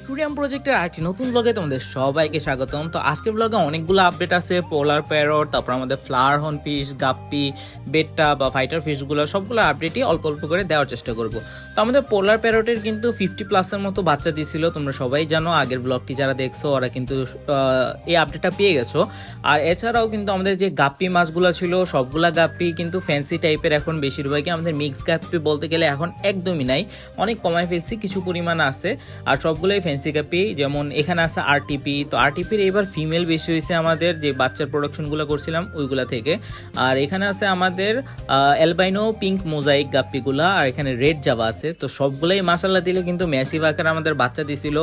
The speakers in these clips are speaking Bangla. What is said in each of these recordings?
একুরিয়াম প্রজেক্টের আরেকটি নতুন ব্লগে তোমাদের সবাইকে স্বাগতম। তো আজকের ব্লগে অনেকগুলো আপডেট আছে পোলার প্যারট তারপর আমাদের ফ্লাওয়ার হর্ন ফিশ গাপ্পি বেটটা বা ফাইটার ফিশগুলো সবগুলো আপডেটই অল্প অল্প করে দেওয়ার চেষ্টা করব। তো আমাদের পোলার প্যারটের কিন্তু ফিফটি প্লাসের মতো বাচ্চা দিয়েছিল, তোমরা সবাই জানো, আগের ব্লগটি যারা দেখছ, ওরা কিন্তু এই আপডেটটা পেয়ে গেছো। আর এছাড়াও কিন্তু আমাদের যে গাপ্পি মাছগুলো ছিল, সবগুলা গাপ্পি কিন্তু ফ্যান্সি টাইপের এখন বেশিরভাগই আমাদের মিক্স গাপ্পি বলতে গেলে এখন একদমই নাই। অনেক কমায় ফেলছি, কিছু পরিমাণ আছে। আর সবগুলোই ফ্যান্সি গাপ্পি যেমন এখানে আছে আরটিপি তো আরটিপির এবার ফিমেল বেশি হয়েছে আমাদের, যে বাচ্চার প্রোডাকশনগুলো করছিলাম ওইগুলা থেকে। আর এখানে আছে আমাদের অ্যালবাইনো পিঙ্ক মোজাইক গাপ্পিগুলা, আর এখানে রেড জাবা আছে। তো সবগুলাই মাসাল্লা দিলে কিন্তু ম্যাসিভ আকার আমাদের বাচ্চা দিছিল।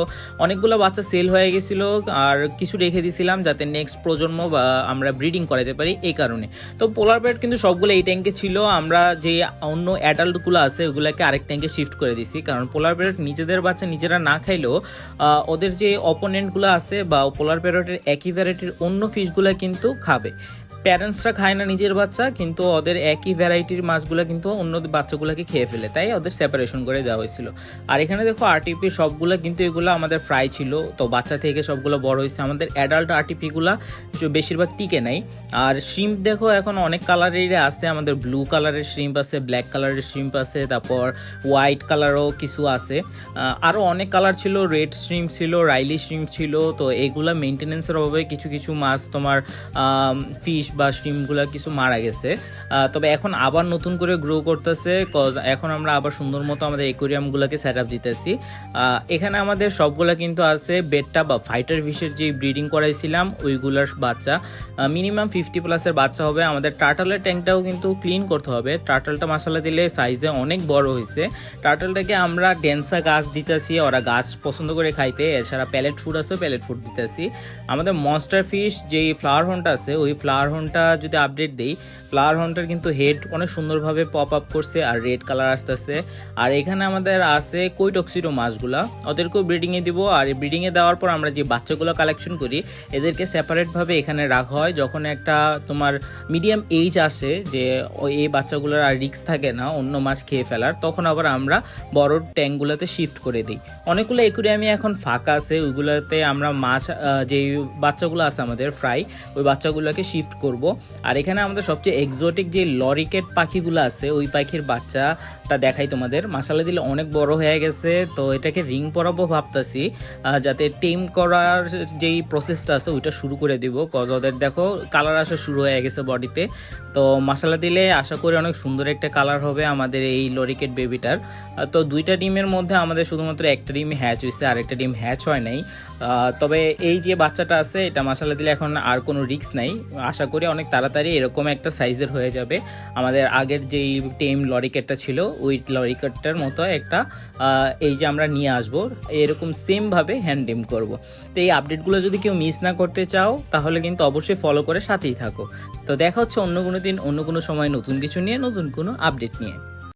অনেকগুলো বাচ্চা সেল হয়ে গেছিল, আর কিছু রেখে দিছিলাম যাতে নেক্সট প্রজন্ম বা আমরা ব্রিডিং করাতে পারি এই কারণে। তো পোলার প্যাড কিন্তু সবগুলো এই ট্যাঙ্কে ছিল, আমরা যে অন্য অ্যাডাল্টগুলো আছে, ওগুলোকে আরেক ট্যাঙ্কে শিফট করে দিছি। কারণ পোলার প্যারট নিজেদের বাচ্চা নিজেরা না খাইলেও ওদের যে অপোনেন্টগুলো আছে বা পোলার প্যারটের একই ভ্যারাইটির অন্য ফিশগুলো কিন্তু খাবে। প্যারেন্টসরা খায় না নিজের বাচ্চা, কিন্তু ওদের একই ভ্যারাইটির মাছগুলো কিন্তু অন্য বাচ্চাগুলোকে খেয়ে ফেলে, তাই ওদের সেপারেশন করে দেওয়া হয়েছিল। আর এখানে দেখো আরটিপি সবগুলো কিন্তু এগুলো আমাদের ফ্রাই ছিল, তো বাচ্চা থেকে সবগুলো বড় হয়েছে। আমাদের অ্যাডাল্ট আরটিপিগুলো বেশিরভাগ টিকে নাই। আর শ্রিম্প দেখো এখন অনেক কালারেরই আছে, আমাদের ব্লু কালারের শ্রিম্প আছে ব্ল্যাক কালারের শ্রিম্প আছে, তারপর হোয়াইট কালারও কিছু আছে। আরও অনেক কালার ছিল রেড শ্রিম্প ছিল রাইলি শ্রিম্প ছিল, তো এগুলো মেনটেনেন্সের অভাবে কিছু কিছু মাছ তোমার ফিশ বা শ্রিমগুলো কিছু মারা গেছে। তবে এখন আবার নতুন করে গ্রো করতেছে কজ এখন আমরা আবার সুন্দর মতো আমাদের একুরিয়ামগুলোকে সেট আপ দিতেছি এখানে আমাদের সবগুলা কিন্তু আছে বেডটা বা ফাইটার ফিশের যে ব্রিডিং করাইছিলাম, ওইগুলার বাচ্চা। মিনিমাম ফিফটি প্লাসের বাচ্চা হবে। আমাদের টার্টলের ট্যাঙ্কটাও কিন্তু ক্লিন করতে হবে। টার্টলটা মশলা দিলে সাইজে অনেক বড় হয়েছে। টার্টলটাকে আমরা ডেন্সা গাছ দিতেছি, ওরা গাছ পছন্দ করে খাইতে। এছাড়া প্যালেট ফুড আছে প্যালেট ফুড দিতেছি। আমাদের মনস্টার ফিশ যেই ফ্লাওয়ার হর্নটা আছে, ওই ফ্লাওয়ার হর্নটা যদি আপডেট দেই ফ্লাওয়ার হর্নটার কিন্তু হেড অনেক সুন্দরভাবে পপ আপ করছে আর রেড কালার আসতেছে। আর এখানে আমাদের আছে কৈটক্সিডো মাছগুলা। ওদেরকেও ব্রিডিংয়ে দিব আর ব্রিডিংয়ে দেওয়ার পর আমরা যে বাচ্চাগুলো কালেকশন করি, এদেরকে সেপারেটভাবে এখানে রাখা হয়। যখন একটা তোমার মিডিয়াম এইজ আসে যে এই বাচ্চাগুলোর আর রিস্ক থাকে না, অন্য মাছ খেয়ে ফেলার, তখন আবার আমরা বড় ট্যাঙ্কগুলোতে শিফট করে দিই। অনেকগুলো একুরিয়ামে এখন ফাঁকা আছে, ওইগুলোতে আমরা মাছ যেই বাচ্চাগুলো আছে আমাদের ফ্রাই ওই বাচ্চাগুলোকে শিফট করব। আর এখানে আমাদের সবচেয়ে এক্সোটিক যে লরিকেট পাখিগুলো আছে, ওই পাখির বাচ্চাটা দেখাই তোমাদের। মাসালা দিলে অনেক বড় হয়ে গেছে, তো এটাকে রিং পরাবো ভাবতাছি। যাতে টেম করার যেই প্রসেসটা আছে, ওইটা শুরু করে দিব। কজ ওদের দেখো কালার আসা শুরু হয়ে গেছে বডিতে তো মশলা দিলে আশা করি অনেক সুন্দর একটা কালার হবে আমাদের এই লরিকেট বেবিটার তো দুইটা ডিমের মধ্যে আমাদের শুধুমাত্র একটা ডিম হ্যাচ হয়েছে আর একটা ডিম হ্যাচ হয় নাই। তবে এই যে বাচ্চাটা আছে, এটা মশলা দিলে এখন আর কোনো রিক্স নাই। আশা করি অনেক তাড়াতাড়ি এরকম একটা সাইজের হয়ে যাবে। আমাদের আগের যেই টেম লরিকেটটা ছিল, ওই লরিকেটটার মতো একটা এই যে আমরা নিয়ে আসব, এরকম সেমভাবে হ্যান্ড ডিম করব। তো এই আপডেটগুলো যদি কেউ মিস না করতে চাও, তাহলে কিন্তু অবশ্যই ফলো করে সাথেই থাকো। তো দেখা হচ্ছে অন্য কোনো দিন, অন্য কোনো সময় নতুন কিছু নিয়ে, নতুন কোনো আপডেট নিয়ে।